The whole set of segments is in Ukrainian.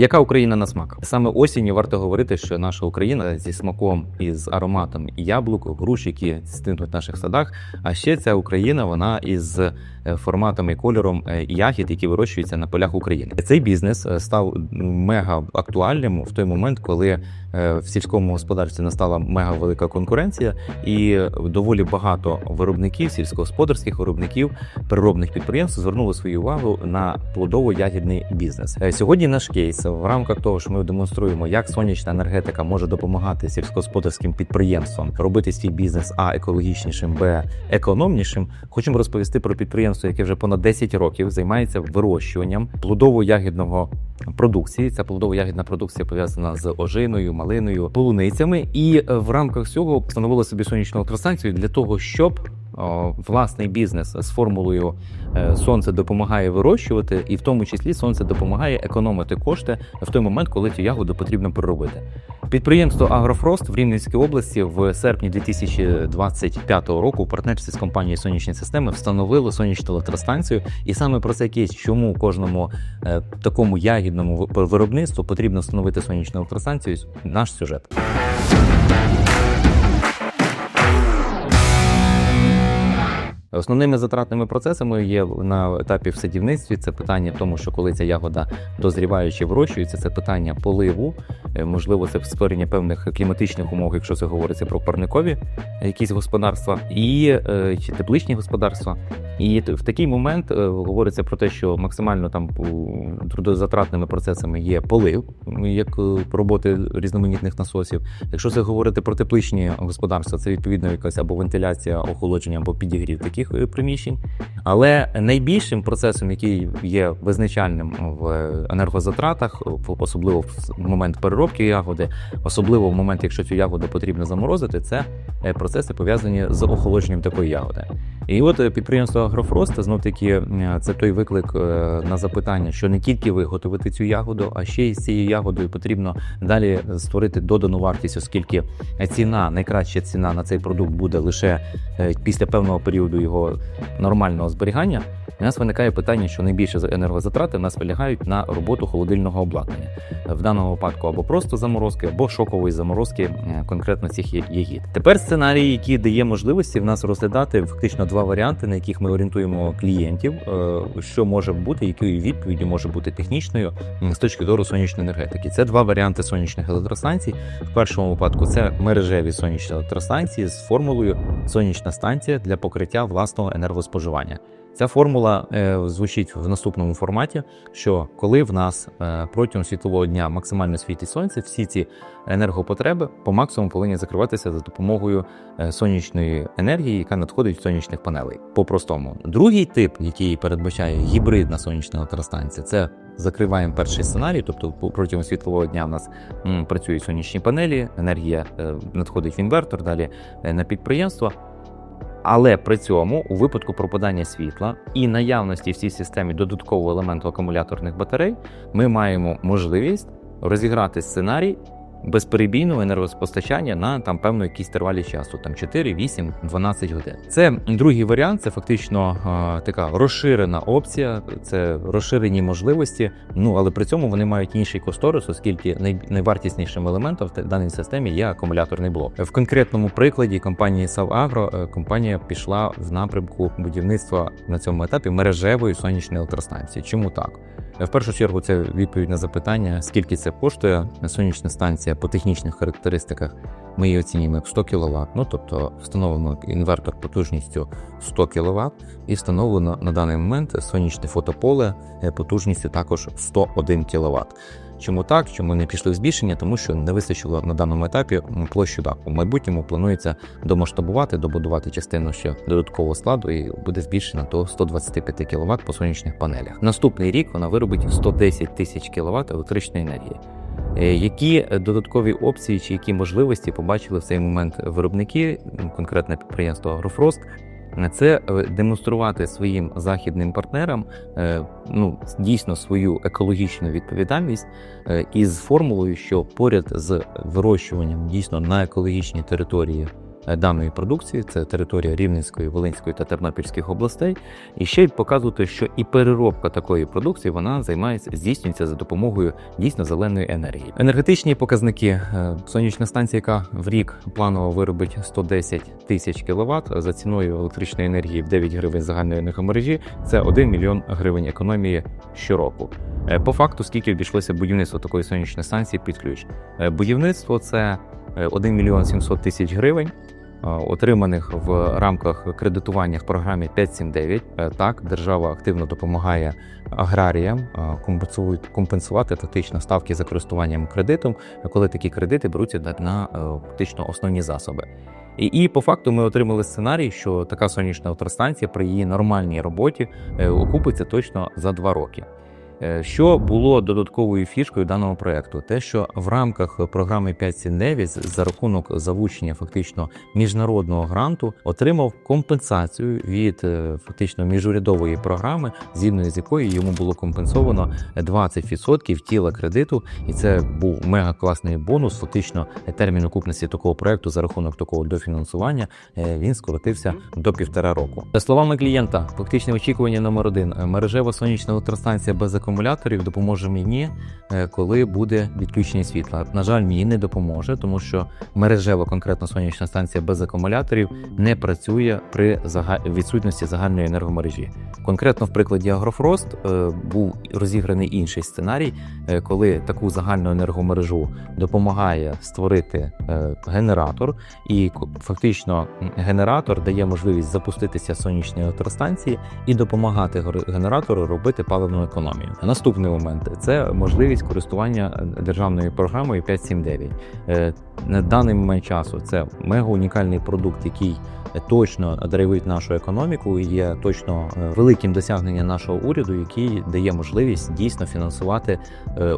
Яка Україна на смак? Саме осінню варто говорити, що наша Україна зі смаком і з ароматом і яблук, груш, які стинуть в наших садах. А ще ця Україна вона із е, форматом і кольором е, ягід, які вирощуються на полях України. Цей бізнес е, став мега актуальним в той момент, коли в сільському господарстві настала мега велика конкуренція, і доволі багато виробників, сільськогосподарських виробників, переробних підприємств звернули свою увагу на плодово-ягідний бізнес. Е, Сьогодні наш кейс в рамках того, що ми демонструємо, як сонячна енергетика може допомагати сільськогосподарським підприємствам робити свій бізнес а екологічнішим, б економнішим. Хочемо розповісти про підприємство, яке вже понад 10 років займається вирощуванням плодово-ягідного продукції. Ця плодово-ягідна продукція пов'язана з ожиною, малиною, полуницями. І е, в рамках цього встановили собі сонячну електростанцію для того, щоб власний бізнес з формулою е, сонце допомагає вирощувати, і в тому числі сонце допомагає економити кошти в той момент, коли цю ягоду потрібно переробити. Підприємство Агрофрост в Рівненській області в серпні 2025 року в партнерстві з компанією Сонячні системи встановило сонячну електростанцію. І саме про це кейс, чому кожному е, такому ягідному ви- виробництву потрібно встановити сонячну електростанцію. Наш сюжет. Основними затратними процесами є на етапі в садівництві. Це питання в тому, що коли ця ягода дозріваючи вирощується, це питання поливу, е, можливо, це створення певних кліматичних умов, якщо це говориться про парникові якісь господарства, і е, чи тепличні господарства. І в такий момент е, говориться про те, що максимально там трудозатратними процесами є полив, як роботи різноманітних насосів. Якщо це говорити про тепличні господарства, це відповідно якась або вентиляція, охолодження, або підігрів таких е, приміщень. Але найбільшим процесом, який є визначальним в енергозатратах, особливо в момент переробки ягоди, особливо в момент, якщо цю ягоду потрібно заморозити, це е, процеси пов'язані з охолодженням такої ягоди. І от е, підприємство Агрофрост знов таки це той виклик на запитання, що не тільки ви готуєте цю ягоду, а ще й з цією ягодою потрібно далі створити додану вартість, оскільки ціна, найкраща ціна на цей продукт буде лише після певного періоду нормального зберігання. У нас виникає питання, що найбільше енергозатрати в нас полягають на роботу холодильного обладнання. В даному випадку або просто заморозки, або шокової заморозки е, конкретно цих ягід. Тепер сценарій, який дає можливості в нас розглядати фактично два варіанти, на яких ми орієнтуємо клієнтів, е, що може бути, якою відповіддю може бути технічною з точки зору сонячної енергетики. Це два варіанти сонячних електростанцій. В першому випадку це мережеві сонячні електростанції з формулою сонячна станція для покриття власного енергоспоживання. Ця формула е, звучить в наступному форматі: що коли в нас е, протягом світлового дня максимально світить сонце, всі ці енергопотреби по максимуму повинні закриватися за допомогою е, сонячної енергії, яка надходить з сонячних панелей. По-простому, другий тип, який передбачає гібридна сонячна електростанція, це закриваємо перший сценарій, тобто протягом світлового дня в нас працюють сонячні панелі, енергія надходить в інвертор, далі на підприємство. Але при цьому, у випадку пропадання світла і наявності в цій системі додаткового елементу акумуляторних батарей, ми маємо можливість розіграти сценарій безперебійного енергопостачання на там певну якісь тривалі часу, там 4, 8, 12 годин. Це другий варіант, це фактично е, така розширена опція, це розширені можливості. Ну але при цьому вони мають інший кошторис, оскільки най, найвартіснішим елементом в даній системі є акумуляторний блок. В конкретному прикладі компанії Савагро е, компанія пішла в напрямку будівництва на цьому етапі мережевої сонячної електростанції. Чому так? Е, В першу чергу це відповідь на запитання, скільки це коштує сонячна станція по технічних характеристиках. Ми її оцінюємо як 100 кВт, ну тобто встановлено інвертор потужністю 100 кВт і встановлено на даний момент сонячне фотополе е, потужністю також 101 кВт. Чому так? Чому не пішли в збільшення? Тому що не вистачило на даному етапі площу даху. В майбутньому планується домасштабувати, добудувати частину ще додаткового складу і буде збільшена до 125 кВт по сонячних панелях. Наступний рік вона виробить 110 тисяч кВт електричної енергії. Е, Які додаткові опції чи які можливості побачили в цей момент виробники, конкретне підприємство Агрофрост? Це е, демонструвати своїм західним партнерам е, ну дійсно свою екологічну відповідальність е, із формулою, що поряд з вирощуванням дійсно на екологічній території е, даної продукції. Це територія Рівненської, Волинської та Тернопільських областей. І ще й показувати, що і переробка такої продукції вона займається здійснюється за допомогою дійсно зеленої енергії. Енергетичні показники Е, сонячна станція, яка в рік планово виробить 110 тисяч кВт за ціною електричної енергії в 9 гривень загальної енергомережі. Це 1 мільйон гривень економії щороку. Е, По факту, скільки обійшлося будівництво такої сонячної станції під ключ. Е, Будівництво це е, 1 мільйон 700 тисяч гривень. Е, Отриманих в рамках кредитування в програмі 579. Е, Так, держава активно допомагає аграріям е, компенсувати фактично ставки за користуванням кредитом, коли такі кредити беруться на, фактично основні засоби. І, і по факту ми отримали сценарій, що така сонячна електростанція при її нормальній роботі окупиться точно за два роки. Е, Що було додатковою фішкою даного проекту? Те, що в рамках програми 579 за рахунок завучення фактично міжнародного гранту отримав компенсацію від е, фактично міжурядової програми, згідно з якою йому було компенсовано 20% тіла кредиту, і це був мега класний бонус. Фактично, термін окупності такого проекту за рахунок такого дофінансування е, він скоротився до півтора року. За словами клієнта, фактичне очікування номер один: мережева сонячна електростанція без акумуляторів допоможе мені, е, коли буде відключення світла. На жаль, мені не допоможе, тому що мережева конкретно сонячна станція без акумуляторів не працює при відсутності загальної енергомережі. Конкретно в прикладі Агрофрост е, був розіграний інший сценарій, е, коли таку загальну енергомережу допомагає створити генератор, і фактично генератор дає можливість запуститися сонячної електростанції і допомагати генератору робити паливну економію. Наступний момент це можливість користування е, державною програмою 579. Е, На даний момент часу це мега унікальний продукт, який точно драйвить нашу економіку і є точно е, великим досягненням нашого уряду, який дає можливість дійсно фінансувати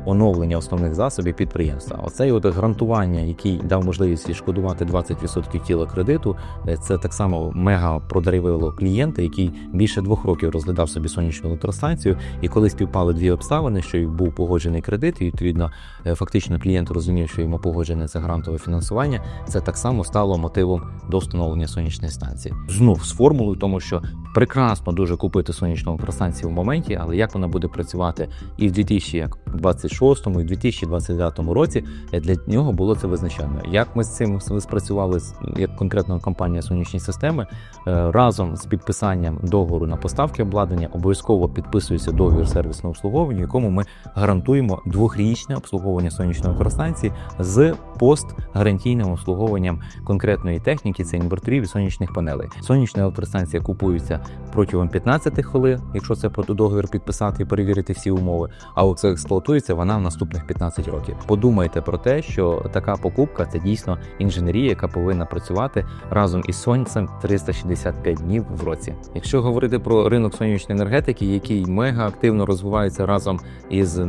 оновлення основних засобів підприємства. Оцей от грантування, який дав можливість відшкодувати 20% тіла кредиту, це так само мега продрайвило клієнта, який більше двох років розглядав собі сонячну електростанцію. І коли співпали дві обставини, що був погоджений кредит, і відповідно е, фактично клієнт розумів, що йому погоджене це грантове фінансування. Це так само стало мотивом до встановлення сонячної станції. Знов з формулою, тому що прекрасно дуже купити сонячну електростанцію в моменті, але як вона буде працювати і в 2026, і в 2029 році е, для нього було це визначально. Як ми з цим спрацювали як конкретно компанія сонячні системи е, разом з підписанням договору на поставки обладнання обов'язково підписується договір сервісного обслуговування, в якому ми гарантуємо двохрічне обслуговування сонячної електростанції з постгарантійним обслуговуванням конкретної техніки, це інверторів і сонячних панелей. Сонячна електростанція купується протягом 15 хвилин, якщо це про договір підписати і перевірити всі умови. А от експлуатується вона в наступних 15 років. Подумайте про те, що така покупка це дійсно інженерія, яка повинна працювати разом із сонцем 365 днів в році. Якщо говорити про ринок сонячної енергетики, який мега активно розвивається разом із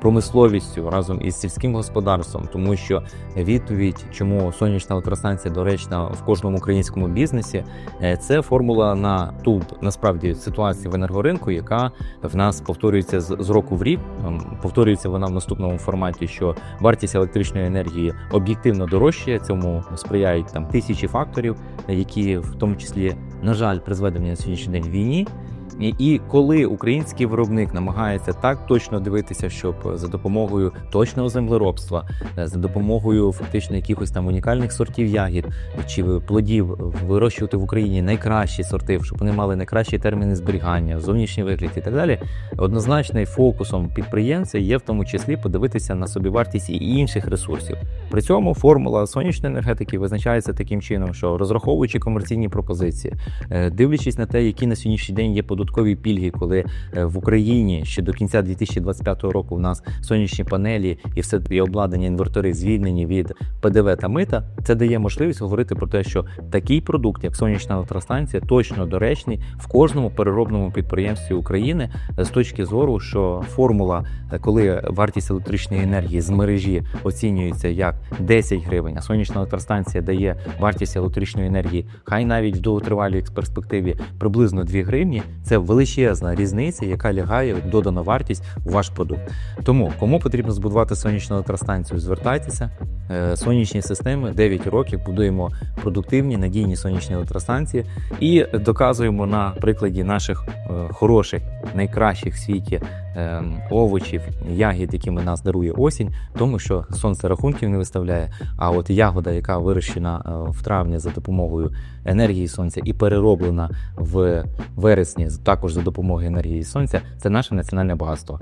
промисловістю, разом із сільським господарством, тому що відповідь, чому сонячна електростанція доречна в кожному українському бізнесі, е, це формула на ту насправді ситуацію в енергоринку, яка в нас повторюється з, року в рік. Ем, Повторюється вона в наступному форматі, що вартість електричної енергії об'єктивно дорожчає. Цьому сприяють там тисячі факторів, які в тому числі, на жаль, призведені на сьогоднішній день війні. І, коли український виробник намагається так точно дивитися, щоб за допомогою точного землеробства, е, за допомогою фактично якихось там унікальних сортів ягід чи плодів вирощувати в Україні найкращі сорти, щоб вони мали найкращі терміни зберігання, зовнішній вигляд і так далі. Однозначно, фокусом підприємця є в тому числі подивитися на собівартість і інших ресурсів. При цьому формула сонячної енергетики визначається таким чином, що розраховуючи комерційні пропозиції, е, дивлячись на те, які на сьогоднішній день є податкові пільги, коли е, в Україні ще до кінця 2025 року в нас сонячні панелі і все і обладнання інвертори звільнені від ПДВ та мита, це дає можливість говорити про те, що такий продукт, як сонячна електростанція, точно доречний в кожному переробному підприємстві України е, з точки зору, що формула, е, коли вартість електричної енергії з мережі оцінюється як 10 гривень, а сонячна електростанція дає вартість електричної енергії, хай навіть в довготривалій перспективі приблизно 2 гривні. Це величезна різниця, яка лягає додана вартість у ваш продукт. Тому кому потрібно збудувати сонячну електростанцію, звертайтеся. е, сонячні системи 9 років будуємо продуктивні надійні сонячні електростанції і доказуємо на прикладі наших е, хороших, найкращих в світі овочів, ягід, якими нас дарує осінь, тому що сонце рахунків не виставляє. А от ягода, яка вирощена е, в травні за допомогою енергії сонця і перероблена в вересні також за допомогою енергії сонця, це наше національне багатство.